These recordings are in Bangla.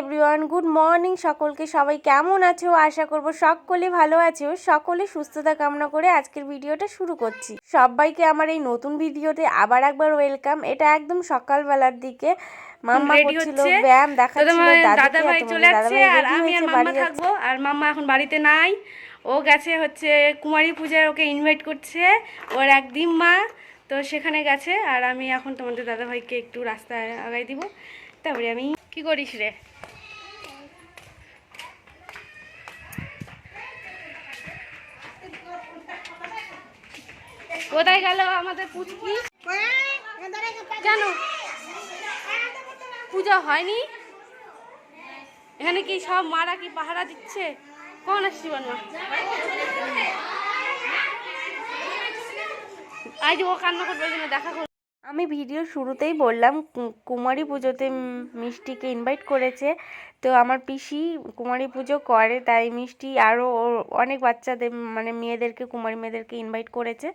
এভরিওয়ান গুড মর্নিং সকলকে। সবাই কেমন আছো? আশা করব সকলে ভালো আছো। সকলে সুস্থতা কামনা করে আজকের ভিডিওটা শুরু করছি। সবাইকে আমার এই নতুন ভিডিওতে আবার একবার ওয়েলকাম এটা একদম সকালবেলার দিকে। মাম্মা করছিল ব্যায়াম দেখাচ্ছিল দাদা ভাই চলে দাদাভাই আর আমি আর মাম্মা থাকব। আর মাম্মা এখন বাড়িতে নাই। ও গেছে হচ্ছে কুমারী পূজায় ওকে ইনভাইট করছে। ওর একদিন মা তো সেখানে গেছে। আর আমি এখন তোমাদের দাদা ভাইকে একটু রাস্তায় আগাই দিব। তারপরে আমি কি করিস রে? কোথায় গেল আমাদের পুচকি? কেন পূজা হয়নি? এখানে কি সব মারা কি পাহারা দিচ্ছে? কোন আসছি বানমা আজ ও কান্না করবে দেখা আমি ভিডিও শুরুতেই বললাম কুমারী পুজোতে মিষ্টিকে ইনভাইট করেছে। তো আমার পিসি কুমারী পুজো করে, তাই মিষ্টি আরও অনেক বাচ্চাদের মানে মেয়েদেরকে, কুমারী মেয়েদেরকে ইনভাইট করেছে।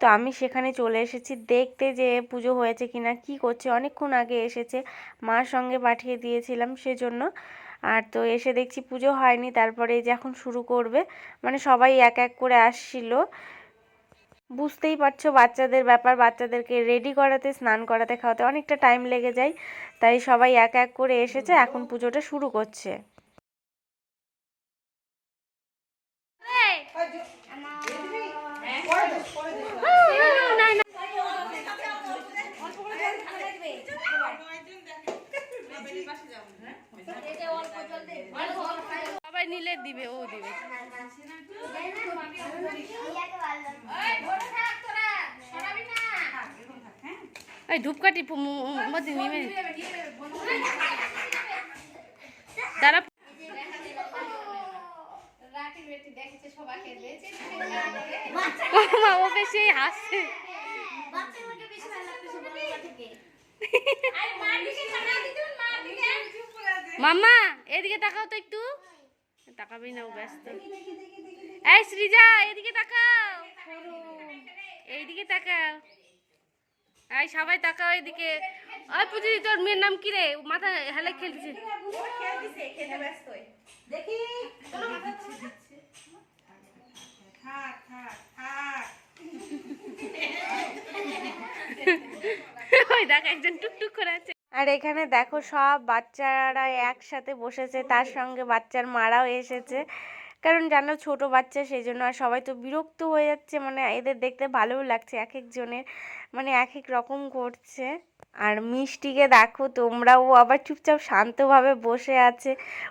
তো আমি সেখানে চলে এসেছি, দেখতে যে পুজো হয়েছে কিনা, কি করছে, অনেকক্ষণ আগে এসেছে। মার সঙ্গে পাঠিয়ে দিয়েছিলাম সেজন্য। আর তো এসে দেখছি পুজো হয়নি, তারপরে যে এখন শুরু করবে মানে সবাই এক এক করে আসছিল। বুঝতেই পারছ বাচ্চাদের ব্যাপার বাচ্চাদেরকে রেডি করাতে স্নান করাতে খাওয়াতে অনেকটা টাইম লেগে যায়। তাই সবাই এক এক করে এসেছে এখন পুজোটা শুরু করছে। সবাই নিলে দিবে ও দিবে। এই ধূপকাঠি পু- মু- মু- মধ্যে নিমে তারা মা ওকে সেই হাসছে। মাম্মা এদিকে তাকাও তো একটু। তাকাবি না ও ব্যস্ত। এই সৃজা এদিকে তাকাও। এইদিকে তাকাও। এই সবাই তাকাও এদিকে ওই পুজি তোর মেয়ের নাম কি রে? মাথা হেলে খেলছে। ওই দেখ, একজন টুকটুক করে আর এখানে দেখো সব বাচ্চারা একসাথে বসেছে, তার সঙ্গে বাচ্চার মারাও এসেছে। কারণ জানো ছোট বাচ্চা সেই জন্য আর সবাই তো বিরক্ত হয়ে যাচ্ছে। মানে এদের দেখতে ভালোও লাগছে এক একজনের মানে এক এক রকম করছে। আর মিষ্টিকে দেখো তোমরা ও আবার চুপচাপ শান্তভাবে বসে আছে।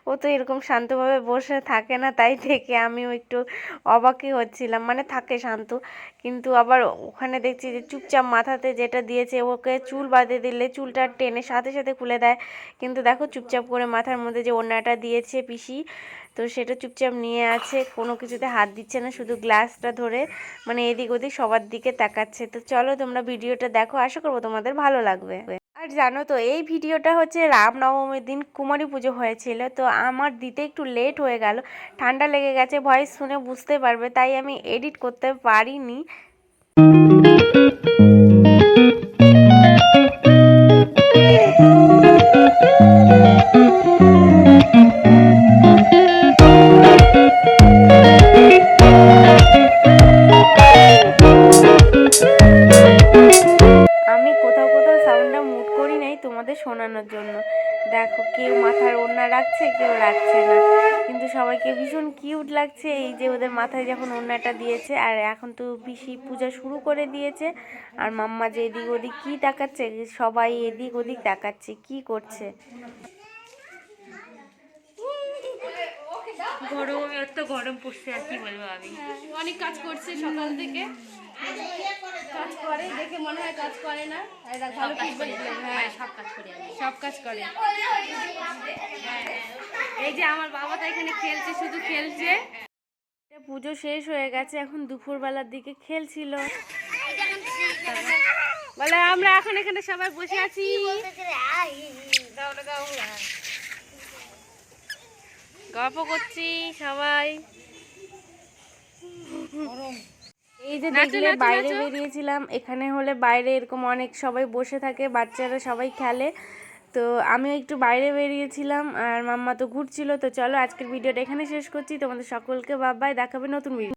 ও তো এরকম শান্তভাবে বসে থাকে না, তাই থেকে আমিও একটু অবাকই হচ্ছিলাম। মানে থাকে শান্ত, কিন্তু আবার ওখানে দেখছি যে চুপচাপ মাথাতে যেটা দিয়েছে ওকে চুল বাঁধে দিলে চুলটা টেনে সাথে সাথে খুলে দেয়। কিন্তু দেখো চুপচাপ করে মাথার মধ্যে যে ওড়নাটা দিয়েছে পিসি, তো সেটা চুপচাপ নিয়ে আছে, কোনো কিছুতে হাত দিচ্ছে না, শুধু গ্লাসটা ধরে মানে এদিক ওদিক সবার দিকে তাকাচ্ছে। তো চলো তোমরা ভিডিওটা দেখো, আশা করব তোমাদের ভালো লাগবে। আর জানো তো, এই ভিডিওটা হচ্ছে রামনবমীর দিন কুমারী পুজো হয়েছিল, তো আমার দিতে একটু লেট হয়ে গেল। ঠান্ডা লেগে গেছে ভয়েস শুনে বুঝতে পারবে, তাই আমি এডিট করতে পারিনি। শোনানোর জন্য। দেখো কেউ মাথার ওড়না রাখছে কেউ রাখছে না। কিন্তু সবাইকে ভীষণ কিউট লাগছে এই যে ওদের মাথায় যখন ওড়নাটা দিয়েছে আর এখন তো পিসি পূজা শুরু করে দিয়েছে আর মাম্মা যে এদিক ওদিক কী তাকাচ্ছে সবাই এদিক ওদিক তাকাচ্ছে কি করছে? গরম এত গরম পড়ছে আর কি বলব আমি। অনেক কাজ করছে সকাল থেকে। কাজ করে দেখে মনে হয় কাজ করে না। এই ভালো feedback দিলেন, হ্যাঁ সব কাজ করে। সব কাজ করে। এই যে আমার বাবা তো এখানে খেলছে শুধু খেলছে। পুজো শেষ হয়ে গেছে এখন দুপুরবেলার দিকে খেলছিল। বলে আমরা এখন এখানে সবাই বসে আছি। গল্প করছি সবাই। এই যে দেখলে বাইরে বেরিয়েছিলাম এখানে হলে বাইরে এরকম অনেক সবাই বসে থাকে বাচ্চারা সবাই খেলে। তো আমিও একটু বাইরে বেরিয়েছিলাম আর মাম্মা তো ঘুরছিল। তো চলো আজকের ভিডিওটা এখানে শেষ করছি। তোমাদের সকলকে বাবাই দেখাবে নতুন ভিডিও